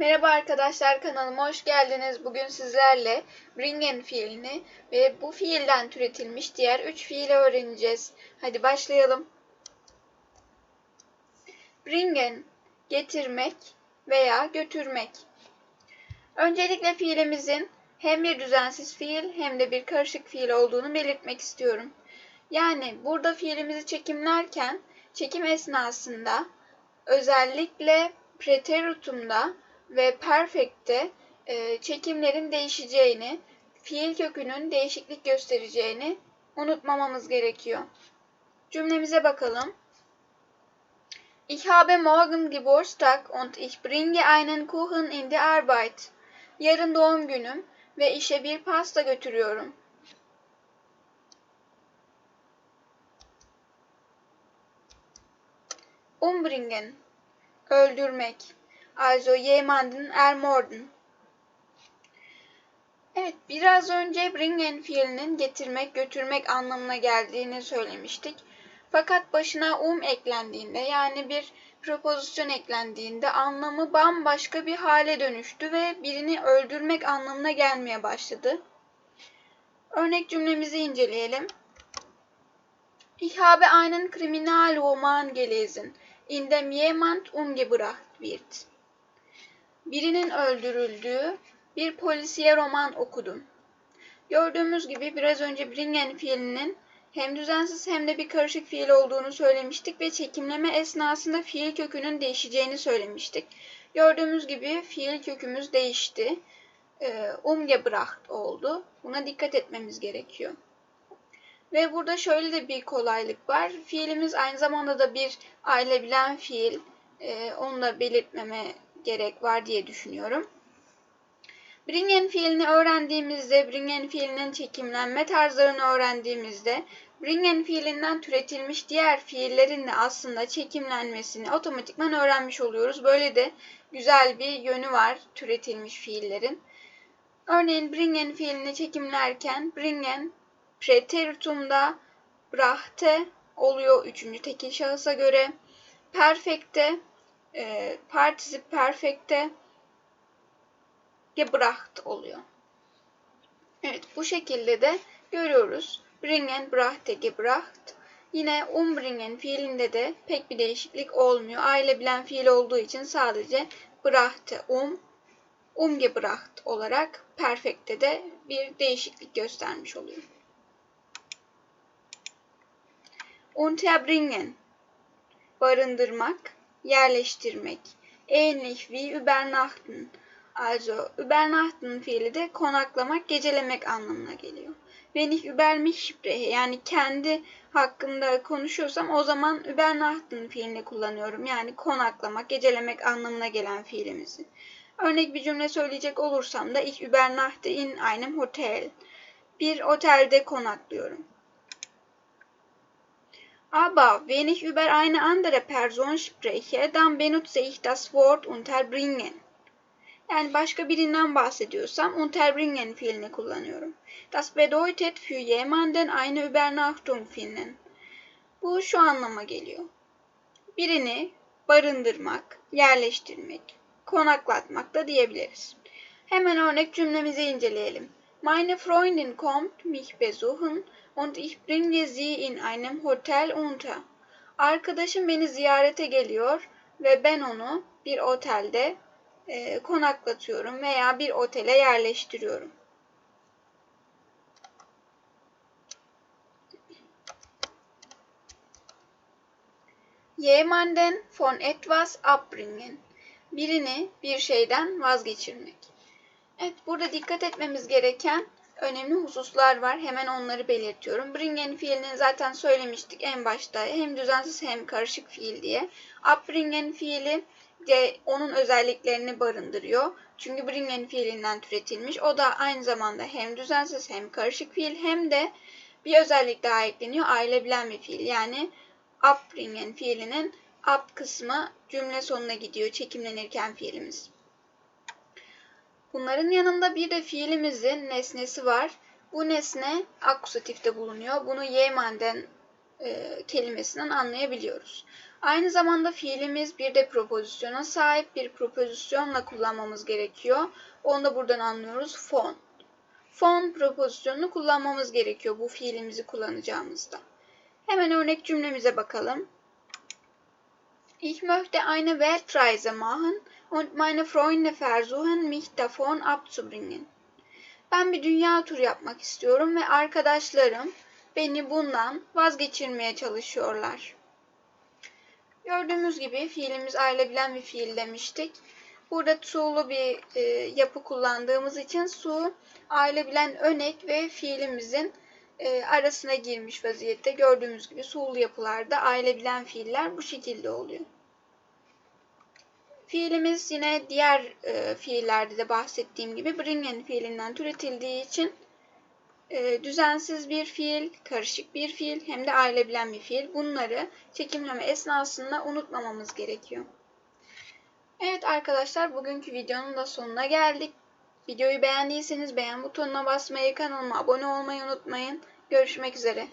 Merhaba arkadaşlar kanalıma hoş geldiniz. Bugün sizlerle bringen fiilini ve bu fiilden türetilmiş diğer 3 fiili öğreneceğiz. Hadi başlayalım. Bringen getirmek veya götürmek. Öncelikle fiilimizin hem bir düzensiz fiil hem de bir karışık fiil olduğunu belirtmek istiyorum. Yani burada fiilimizi çekimlerken çekim esnasında özellikle preteritumda ve perfect'te e, çekimlerin değişeceğini, fiil kökünün değişiklik göstereceğini unutmamamız gerekiyor. Cümlemize bakalım. Ich habe morgen Geburtstag und ich bringe einen Kuchen in die Arbeit. Yarın doğum günüm ve işe bir pasta götürüyorum. Umbringen öldürmek. Also jemanden ermorden. Evet, biraz önce bringen fiilinin getirmek, götürmek anlamına geldiğini söylemiştik. Fakat başına um eklendiğinde yani bir propozisyon eklendiğinde anlamı bambaşka bir hale dönüştü ve birini öldürmek anlamına gelmeye başladı. Örnek cümlemizi inceleyelim. Ich habe einen Kriminalroman gelesen, in dem jemand umgebracht wird. Birinin öldürüldüğü bir polisiye roman okudum. Gördüğümüz gibi biraz önce bringen fiilinin hem düzensiz hem de bir karışık fiil olduğunu söylemiştik ve çekimleme esnasında fiil kökünün değişeceğini söylemiştik. Gördüğümüz gibi fiil kökümüz değişti. Ee, umgebracht oldu. Buna dikkat etmemiz gerekiyor. Ve burada şöyle de bir kolaylık var. Fiilimiz aynı zamanda da bir aile bilen fiil. Ee, onu da belirtmeme gerek var diye düşünüyorum. Bringen fiilini öğrendiğimizde, bringen fiilinin çekimlenme tarzlarını öğrendiğimizde, bringen fiilinden türetilmiş diğer fiillerin de aslında çekimlenmesini otomatikman öğrenmiş oluyoruz. Böyle de güzel bir yönü var türetilmiş fiillerin. Örneğin bringen fiilini çekimlerken bringen preteritumda brachte oluyor üçüncü tekil şahısa göre. Perfect'te e, particip perfect'te gebracht oluyor. Evet bu şekilde de görüyoruz. Bringen, brachte, gebracht. Yine umbringen fiilinde de pek bir değişiklik olmuyor. Aile bilen fiil olduğu için sadece brachte, um, umgebracht olarak perfekte de bir değişiklik göstermiş oluyor. Unterbringen barındırmak, yerleştirmek. Ähnlich wie übernachten. Also übernachten fiili de konaklamak, gecelemek anlamına geliyor. Wenn ich über mich spreche yani kendi hakkında konuşuyorsam o zaman übernachten fiilini kullanıyorum. Yani konaklamak, gecelemek anlamına gelen fiilimizi. Örnek bir cümle söyleyecek olursam da ich übernachte in einem Hotel. Bir otelde konaklıyorum. Aber wenn ich über eine andere Person spreche, dann benutze ich das Wort unterbringen. Yani başka birinden bahsediyorsam unterbringen fiilini kullanıyorum. Das bedeutet für jemanden eine Übernachtung finden. Bu şu anlama geliyor. Birini barındırmak, yerleştirmek, konaklatmak da diyebiliriz. Hemen örnek cümlemizi inceleyelim. Meine Freundin kommt mich besuchen und ich bringe sie in einem Hotel unter. Arkadaşım beni ziyarete geliyor ve ben onu bir otelde e, konaklatıyorum veya bir otele yerleştiriyorum. Jemanden von etwas abbringen. Birini bir şeyden vazgeçirmek. Evet, burada dikkat etmemiz gereken önemli hususlar var. Hemen onları belirtiyorum. Bringen fiilini zaten söylemiştik en başta. Hem düzensiz hem karışık fiil diye. Abbringen fiili de onun özelliklerini barındırıyor. Çünkü bringen fiilinden türetilmiş. O da aynı zamanda hem düzensiz hem karışık fiil hem de bir özellik daha ekleniyor. Aile bilen bir fiil. Yani abbringen fiilinin ab kısmı cümle sonuna gidiyor çekimlenirken fiilimiz. Bunların yanında bir de fiilimizin nesnesi var. Bu nesne akusatifte bulunuyor. Bunu yemenden e, kelimesinden anlayabiliyoruz. Aynı zamanda fiilimiz bir de propozisyona sahip bir propozisyonla kullanmamız gerekiyor. Onu da buradan anlıyoruz. Fon. Fon propozisyonunu kullanmamız gerekiyor bu fiilimizi kullanacağımızda. Hemen örnek cümlemize bakalım. Ich möchte eine Weltreise machen und meine Freunde versuchen mich davon abzubringen. Ben bir dünya turu yapmak istiyorum ve arkadaşlarım beni bundan vazgeçirmeye çalışıyorlar. Gördüğümüz gibi fiilimiz ayrılabilen bir fiil demiştik. Burada tuğlu bir e, yapı kullandığımız için su ayrılabilen önek ve fiilimizin e, arasına girmiş vaziyette. Gördüğümüz gibi suğulu yapılarda ayrılabilen fiiller bu şekilde oluyor. Fiilimiz yine diğer e, fiillerde de bahsettiğim gibi bringen fiilinden türetildiği için e, düzensiz bir fiil, karışık bir fiil hem de ayrılabilen bir fiil. Bunları çekimleme esnasında unutmamamız gerekiyor. Evet arkadaşlar bugünkü videonun da sonuna geldik. Videoyu beğendiyseniz beğen butonuna basmayı, kanalıma abone olmayı unutmayın. Görüşmek üzere.